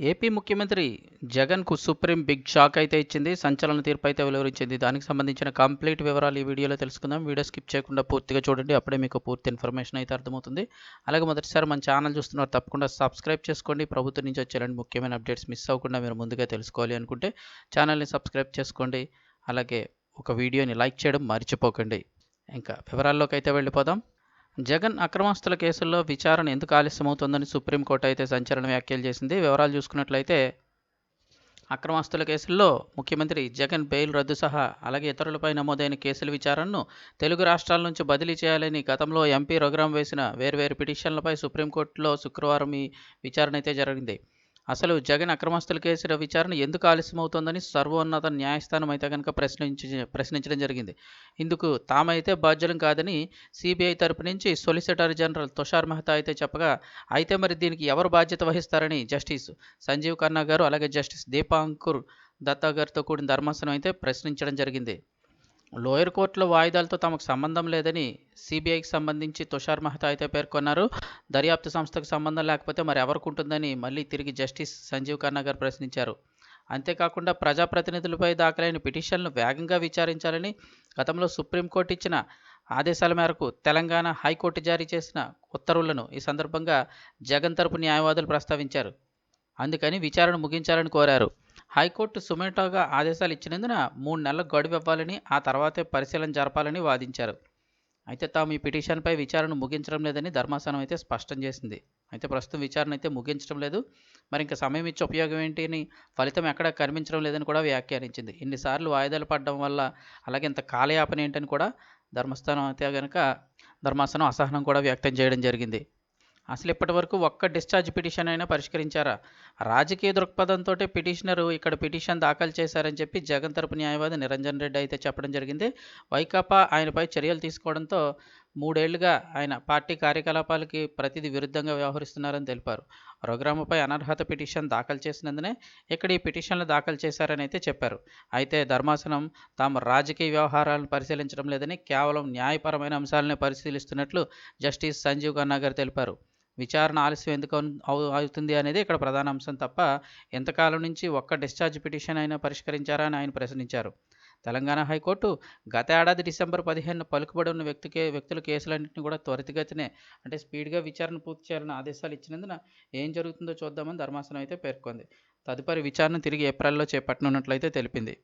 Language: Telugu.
ఏపీ ముఖ్యమంత్రి జగన్కు సుప్రీం బిగ్ షాక్ అయితే ఇచ్చింది సంచలన తీర్పు అయితే వెలువరించింది. దానికి సంబంధించిన కంప్లీట్ వివరాలు ఈ వీడియోలో తెలుసుకుందాం. వీడియో స్కిప్ చేయకుండా పూర్తిగా చూడండి అప్పుడే మీకు పూర్తి ఇన్ఫర్మేషన్ అయితే అర్థమవుతుంది. అలాగే మొదటిసారి మన ఛానల్ చూస్తున్నారు తప్పకుండా సబ్స్క్రైబ్ చేసుకోండి. ప్రభుత్వం నుంచి వచ్చేలాంటి ముఖ్యమైన అప్డేట్స్ మిస్ అవ్వకుండా మీరు ముందుగా తెలుసుకోవాలి అనుకుంటే ఛానల్ని సబ్స్క్రైబ్ చేసుకోండి. అలాగే ఒక వీడియోని లైక్ చేయడం మర్చిపోకండి. ఇంకా వివరాల్లోకి అయితే వెళ్ళిపోదాం. జగన్ అక్రమాస్తుల కేసుల్లో విచారణ ఎందుకు ఆలస్యమవుతోందని సుప్రీంకోర్టు అయితే సంచలన వ్యాఖ్యలు చేసింది. వివరాలు చూసుకున్నట్లయితే అక్రమాస్తుల కేసుల్లో ముఖ్యమంత్రి జగన్ బెయిల్ రద్దు సహా అలాగే ఇతరులపై నమోదైన కేసుల విచారణను తెలుగు రాష్ట్రాల నుంచి బదిలీ చేయాలని గతంలో ఎంపీ రఘురాం వేసిన వేర్వేరు పిటిషన్లపై సుప్రీంకోర్టులో శుక్రవారం ఈ విచారణ అయితే జరిగింది. అసలు జగన్ అక్రమస్తుల కేసుల విచారణ ఎందుకు ఆలస్యమవుతోందని సర్వోన్నత న్యాయస్థానం అయితే కనుక ప్రశ్నించి ప్రశ్నించడం జరిగింది. ఇందుకు తామైతే బాధ్యులం కాదని సిబిఐ తరపు నుంచి సొలిసిటర్ జనరల్ తుషార్ మెహతా అయితే చెప్పగా అయితే మరి దీనికి ఎవరు బాధ్యత వహిస్తారని జస్టిస్ సంజీవ్ ఖన్నా గారు అలాగే జస్టిస్ దీపాంకుర్ దత్తా గారితో కూడిన ధర్మాసనం అయితే ప్రశ్నించడం జరిగింది. లోయర్ కోర్టులో వాయిదాలతో తమకు సంబంధం లేదని సిబిఐకి సంబంధించి తుషార్ మెహతా అయితే పేర్కొన్నారు. దర్యాప్తు సంస్థకు సంబంధం లేకపోతే మరి ఎవరికి ఉంటుందని మళ్ళీ తిరిగి జస్టిస్ సంజీవ్ ఖన్నా గారు ప్రశ్నించారు. అంతేకాకుండా ప్రజాప్రతినిధులపై దాఖలైన పిటిషన్లు వేగంగా విచారించాలని గతంలో సుప్రీంకోర్టు ఇచ్చిన ఆదేశాల మేరకు తెలంగాణ హైకోర్టు జారీ చేసిన ఉత్తర్వులను ఈ సందర్భంగా జగన్ తరపు న్యాయవాదులు ప్రస్తావించారు. అందుకని విచారణ ముగించాలని కోరారు. హైకోర్టు సుమేటోగా ఆదేశాలు ఇచ్చినందున మూడు నెలల గడువు ఇవ్వాలని ఆ తర్వాతే పరిశీలన జరపాలని వాదించారు. అయితే తాము ఈ పిటిషన్పై విచారణ ముగించడం లేదని ధర్మాసనం అయితే స్పష్టం చేసింది. అయితే ప్రస్తుతం విచారణ అయితే ముగించడం లేదు. మరి ఇంకా సమయం ఇచ్చే ఉపయోగం ఏంటి అని ఫలితం ఎక్కడా కనిపించడం లేదని కూడా వ్యాఖ్యానించింది. ఇన్నిసార్లు వాయిదాలు పడడం వల్ల అలాగే ఇంత కాలయాపన ఏంటని కూడా ధర్మస్థానం అయితే కనుక ధర్మాసనం అసహనం కూడా వ్యక్తం చేయడం జరిగింది. అసలు ఇప్పటి వరకు ఒక్క డిశ్చార్జ్ పిటిషన్ అయినా పరిష్కరించారా? రాజకీయ దృక్పథంతో పిటిషనరు ఇక్కడ పిటిషన్ దాఖలు చేశారని చెప్పి జగన్ తరపు న్యాయవాది నిరంజన్ రెడ్డి అయితే చెప్పడం జరిగింది. వైకాపా ఆయనపై చర్యలు తీసుకోవడంతో మూడేళ్ళుగా ఆయన పార్టీ కార్యకలాపాలకి ప్రతిదీ విరుద్ధంగా వ్యవహరిస్తున్నారని తెలిపారు. రఘురామపై అనర్హత పిటిషన్ దాఖలు చేసినందునే ఇక్కడ ఈ పిటిషన్లు దాఖలు చేశారని అయితే చెప్పారు. అయితే ధర్మాసనం తాము రాజకీయ వ్యవహారాలను పరిశీలించడం లేదని కేవలం న్యాయపరమైన అంశాలనే పరిశీలిస్తున్నట్లు జస్టిస్ సంజీవ్ ఖన్నా గారు తెలిపారు. విచారణ ఆలస్యం ఎందుకు అవుతుంది అనేది ఇక్కడ ప్రధాన అంశం తప్ప ఎంతకాలం నుంచి ఒక్క డిశ్చార్జ్ పిటిషన్ అయినా పరిష్కరించారా అని ఆయన ప్రశ్నించారు. తెలంగాణ హైకోర్టు గత ఏడాది డిసెంబర్ పదిహేను పలుకుబడి ఉన్న వ్యక్తికే వ్యక్తుల కేసులన్నింటినీ కూడా త్వరితగతినే అంటే స్పీడ్గా విచారణ పూర్తి చేయాలని ఆదేశాలు ఇచ్చినందున ఏం జరుగుతుందో చూద్దామని ధర్మాసనం అయితే పేర్కొంది. తదుపరి విచారణ తిరిగి ఏప్రిల్లో చేపట్టనున్నట్లయితే తెలిపింది.